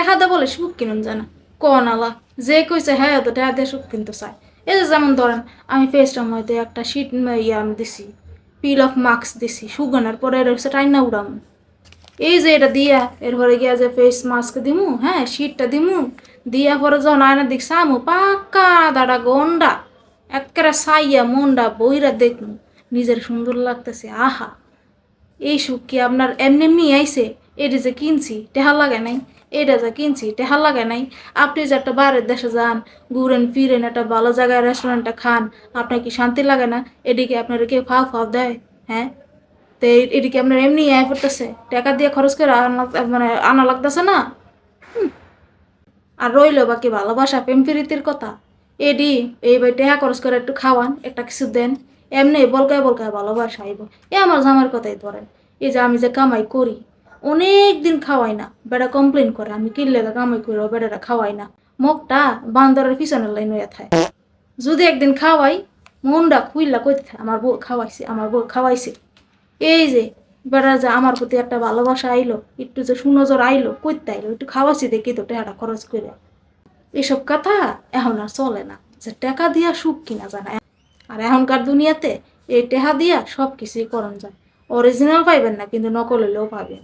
টেহা বলে সুখ কিনুন জানা কন আলা, যে কইছে হ্যাঁ তো টেহা সুখ কিনতে চায়। এই যে যেমন ধরেন, আমি ফেসটার মধ্যে একটা শীত ইয়াম দিছি পিল অফ মাস্ক দিছি, সুগানার পরে এটা হচ্ছে টাইনা উড়াম। এই যে এটা দিয়া, এরপরে গিয়া যে ফেস মাস্ক দিমু হ্যাঁ শীতটা দিমু, দিয়া পরে যখন আয়না দিক সামু, পাক্কা দাঁড়া গন্ডা, একেবারে সাইয়া মন্ডা বইরা দেখমু, নিজের সুন্দর লাগতেছে, আহা। এই সুখ কি আপনার এমনি এমনি আইছে? এটা যে কিনছি, টেহা লাগে নাই। এটা যে কিনছি টেহা লাগে নাই। আপনি যে একটা বাইরের দেশে যান, ঘুরেন, ফিরেন, একটা ভালো জায়গায় রেস্টুরেন্টে খান, আপনার কি শান্তি লাগে না? এদিকে আপনার কেউ ফাও ফাও দেয়? হ্যাঁ? তো এই- এদিকে আপনার এমনি আয় পড়তেছে? টাকা দিয়ে খরচ করে মানে আনা লাগতেছে না? আর রইল বাকি ভালোবাসা, প্রেম প্রীতির কথা। এডি, এই ভাই টেহা খরচ করে একটু খাওয়ান, একটা কিছু দেন। এমনি বলকায় বলকায় ভালোবাসা আইব। এ আমার জামার কথাই ধরেন। এই যে আমি যে কামাই করি অনেক দিন খাওয়াই না। বেড়া কমপ্লেন করে, আমি কিনলে কামাই করি বেড়াটা খাওয়াই না। মগটা বান্দরের পিছনের লাইন হয়ে থাকে। যদি একদিন খাওয়াই, মনটা খুইলা কইতে থাকে, আমার বউ খাওয়াইছে, আমার বউ খাওয়াইছে। এই যে, বেড়া যে আমার প্রতি একটা ভালোবাসা আইলো, একটু যে সুনজর আইলো, কইতে আইলো, একটু খাওয়াইছি দেখি তো টাকাটা খরচ করে এসব কথা এখন আর চলে না। যে টাকা দিয়া সুখ কিনা জানা। আর এখনকার দুনিয়াতে এই টেহা দিয়া সব কিছুই করণ যায়। অরিজিনাল পাইবেন না, কিন্তু নকল হলেও পাবেন।